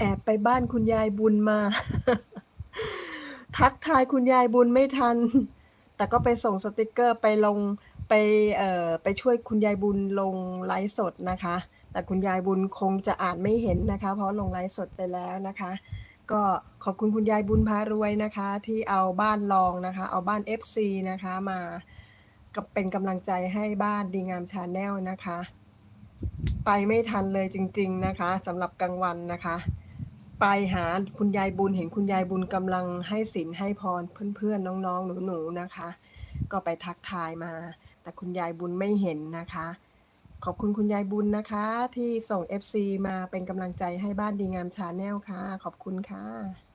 แอบไปบ้านคุณยายบุญมา ทักทายคุณยายบุญไม่ทัน แต่ก็ไปส่งสติกเกอร์ไปลงไปเอ่อไปช่วยคุณยายบุญลงไลฟ์สดนะคะ แต่คุณยายบุญคงจะอ่านไม่เห็นนะคะ เพราะลงไลฟ์สดไปแล้วนะคะ ก็ขอบคุณคุณยายบุญพารวยนะคะ ที่เอาบ้านรองนะคะ เอาบ้าน FC นะคะมากับเป็นกำลังใจให้บ้านดีงามชาแนลนะคะ ไปไม่ทันเลยจริง ๆนะคะสำหรับกลางวันนะคะ ไปหาคุณยายบุญเห็นคุณยายบุญกำลังให้ศีลให้พรเพื่อนๆน้องๆหนูๆนะคะ ก็ไปทักทายมา แต่คุณยายบุญไม่เห็นนะคะ ขอบคุณคุณยายบุญนะคะ ที่ส่ง FC มาเป็นกำลังใจให้บ้านดีงามชาแนลค่ะ ขอบคุณค่ะ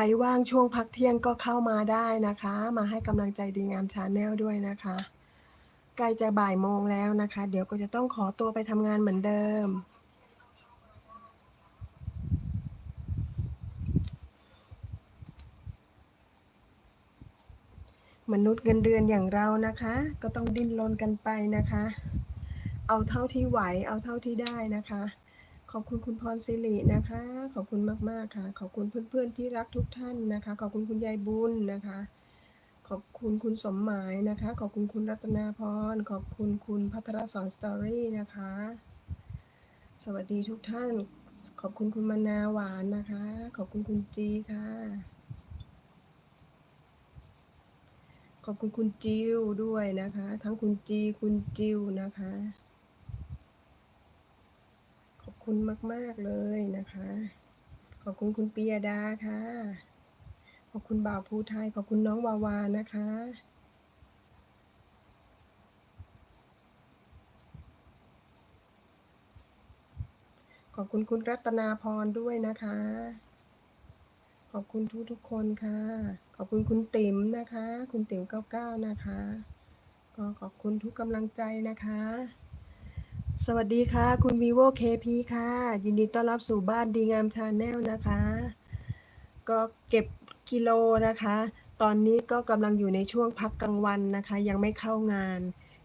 รว่างช่วงพักเที่ยงก็เข้ามาได้นะคะ มาให้กำลังใจดีงามชาแนลด้วยนะคะ ใกล้จะบ่ายโมงแล้วนะคะ เดี๋ยวก็จะต้องขอตัวไปทำงานเหมือนเดิมมนุษย์เงินเดือนอย่างเรานะคะ ก็ต้องดิ้นรนกันไปนะคะ เอาเท่าที่ไหว เอาเท่าที่ได้นะคะ ขอบคุณคุณพรสิรินะคะ ขอบคุณมาก ๆ ค่ะ ขอบคุณเพื่อน ๆ ที่รักทุกท่านนะคะ ขอบคุณคุณยายบุญนะคะ ขอบคุณคุณสมหมายนะคะ ขอบคุณคุณรัตนาพร ขอบคุณคุณพัทรสอนสตอรี่นะคะ สวัสดีทุกท่าน ขอบคุณคุณมนาหวานนะคะ ขอบคุณคุณจีค่ะ ขอบคุณคุณจิวด้วยนะคะ ทั้งคุณจีคุณจิวนะคะ คุณมาก ๆ เลยนะคะ ขอบคุณคุณปียดาค่ะ ขอบคุณบ่าวภูไทย ขอบคุณน้องวาวานะคะ ขอบคุณคุณรัตนาพรด้วยนะคะ ขอบคุณทุกทุกคนค่ะ ขอบคุณคุณติ๋มนะคะ คุณติ๋ม99นะคะ ก็ขอบคุณทุกกำลังใจนะคะ สวัสดีค่ะ คุณ vivo KP ค่ะ ยินดีต้อนรับสู่บ้านดีงามชาแนลนะคะ ก็เก็บกิโลนะคะ ตอนนี้ก็กำลังอยู่ในช่วงพักกลางวันนะคะ ยังไม่เข้างาน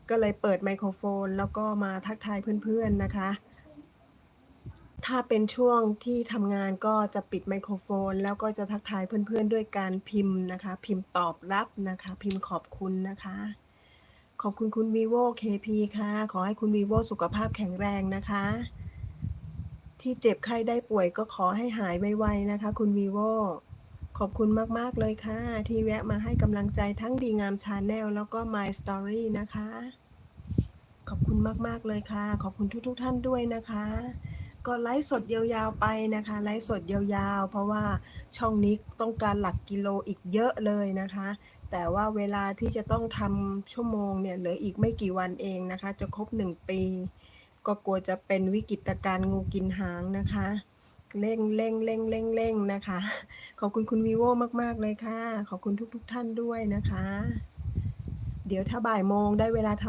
ก็เลยเปิดไมโครโฟน แล้วก็มาทักทายเพื่อนๆนะคะ ถ้าเป็นช่วงที่ทำงานก็จะปิดไมโครโฟน แล้วก็จะทักทายเพื่อนๆ ด้วยการพิมพ์นะคะ พิมพ์ตอบรับนะคะ พิมพ์ขอบคุณนะคะ ขอบคุณคุณ vivo KP ค่ะ ขอให้คุณ vivo สุขภาพแข็งแรงนะคะ ที่เจ็บไข้ได้ป่วยก็ขอให้หายไวๆนะคะ คุณ vivo ขอบคุณมาก ๆ เลยค่ะ ที่แวะมาให้กำลังใจทั้งดีงามชาแนลแล้วก็ My Story นะคะ ขอบคุณมาก ๆ เลยค่ะ ขอบคุณทุกๆท่านด้วยนะคะ ก็ไลฟ์สดยาวๆไปนะคะ ไลฟ์สดยาวๆ เพราะว่าช่องนี้ต้องการหลักกิโลอีกเยอะเลยนะคะ แต่ว่าเวลาที่จะต้องทำชั่วโมงเนี่ยเหลืออีกไม่กี่วันเองนะคะ จะครบหนึ่งปี ก็กลัวจะเป็นวิกฤตการงูกินหางนะคะเร่งเร่งเร่งเร่งเร่งนะคะ ขอบคุณคุณวีโวมาก ๆ เลยค่ะ ขอบคุณทุก ๆ ท่านด้วยนะคะ เดี๋ยวถ้าบ่ายโมงได้เวลาท